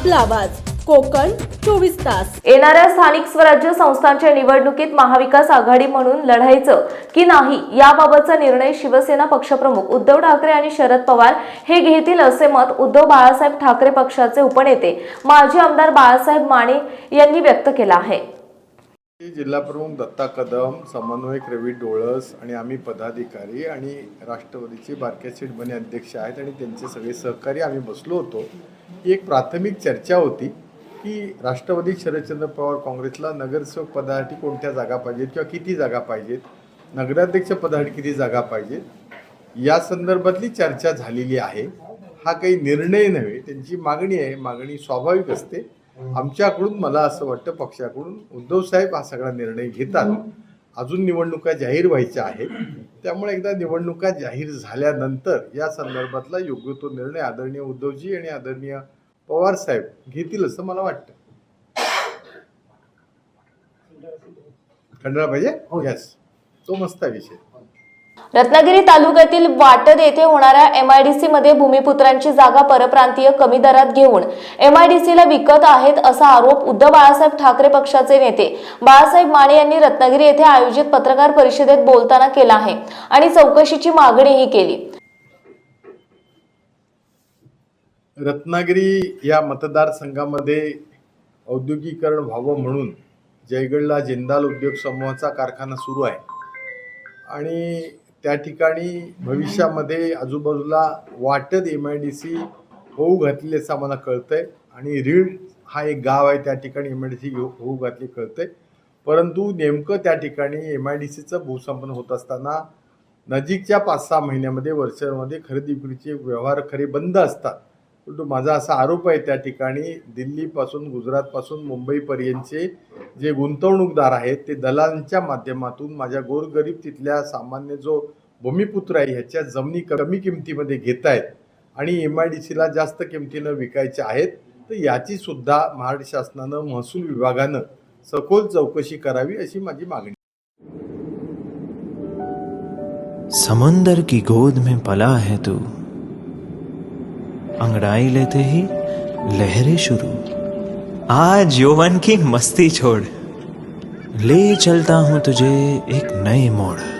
आपला आवाज. कोकण चोवीस तास. येणाऱ्या स्थानिक स्वराज्य संस्थांच्या निवडणुकीत महाविकास आघाडी म्हणून लढायचं की नाही याबाबतचा निर्णय शिवसेना पक्षप्रमुख उद्धव ठाकरे आणि शरद पवार हे घेतील असे मत उद्धव बाळासाहेब ठाकरे पक्षाचे उपनेते माजी आमदार बाळासाहेब माने यांनी व्यक्त केलं आहे. जिल्हाप्रमुख दत्ता कदम समन्वयक रवी डोळस आणि आम्ही पदाधिकारी आणि राष्ट्रवादीचे बारक्या सीटबने अध्यक्ष आहेत आणि त्यांचे सगळे सहकारी आम्ही बसलो होतो. ही एक प्राथमिक चर्चा होती की राष्ट्रवादी शरदचंद्र पवार काँग्रेसला नगरसेवक पदासाठी कोणत्या जागा पाहिजेत किंवा किती जागा पाहिजेत? नगराध्यक्ष पदासाठी किती जागा पाहिजेत? या संदर्भातली चर्चा झालेली आहे. हा काही निर्णय नव्हे. त्यांची मागणी आहे. मागणी स्वाभाविक असते. आमच्याकडून मला असं वाटतं पक्षाकडून उद्धव साहेब हा सगळा निर्णय घेतात. अजून निवडणुका जाहीर व्हायच्या आहेत. त्यामुळे एकदा निवडणुका जाहीर झाल्यानंतर या संदर्भातला योग्य तो निर्णय आदरणीय उद्धवजी आणि आदरणीय पवार साहेब घेतील असं मला वाटतं. खंडरा पाहिजे? येस तो मस्त आहे विषय. रत्नागिरी तालुक्यातील वाटद येथे होणाऱ्या एमआयडीसी मध्ये भूमिपुत्रांची जागा परप्रांतीय कमी दरात घेऊन एमआयडीसीला विकत आहेत असा आरोप उद्धव बाळासाहेब ठाकरे पक्षाचे नेते बाळासाहेब माने यांनी रत्नागिरी येथे आयोजित पत्रकार परिषदेत बोलताना केला आहे आणि चौकशीची मागणीही केली. रत्नागिरी या मतदारसंघामध्ये औद्योगिकरण व्हावं म्हणून जयगडला जिंदाल उद्योग समूहाचा कारखाना सुरू आहे. आणि त्या ठिकाणी भविष्यामध्ये आजूबाजूला वाटत एम आय डी सी होऊ घातली असं आम्हाला कळतंय. आणि रीड हा एक गाव आहे त्या ठिकाणी एम आय डी सी होऊ घातली कळतंय. परंतु नेमकं त्या ठिकाणी एम आय डी सीचं भूसंपन्न होत असताना नजीकच्या पाच सहा महिन्यामध्ये वर्षामध्ये खरेदी विक्रीचे व्यवहार खरे बंद असतात. परंतु माझा असा आरोप आहे त्या ठिकाणी दिल्लीपासून गुजरातपासून मुंबईपर्यंतचे जे गुंतवणूकदार आहेत ते दलालांच्या माध्यमातून माझ्या गोरगरीब तिथल्या सामान्य जो भूमिपुत्र आहे ह्याच्या जमिनी कमी किमतीमध्ये घेत आहेत आणि एम आय डी सीला जास्त किमतीनं विकायच्या आहेत तर याची सुद्धा महाराष्ट्र शासनानं महसूल विभागानं सखोल चौकशी करावी अशी माझी मागणी. समंदर की गोद में पला है तू। अंगड़ाई लेते ही लहरें शुरू। आज यौवन की मस्ती छोड़। ले चलता हूं तुझे एक नए मोड़।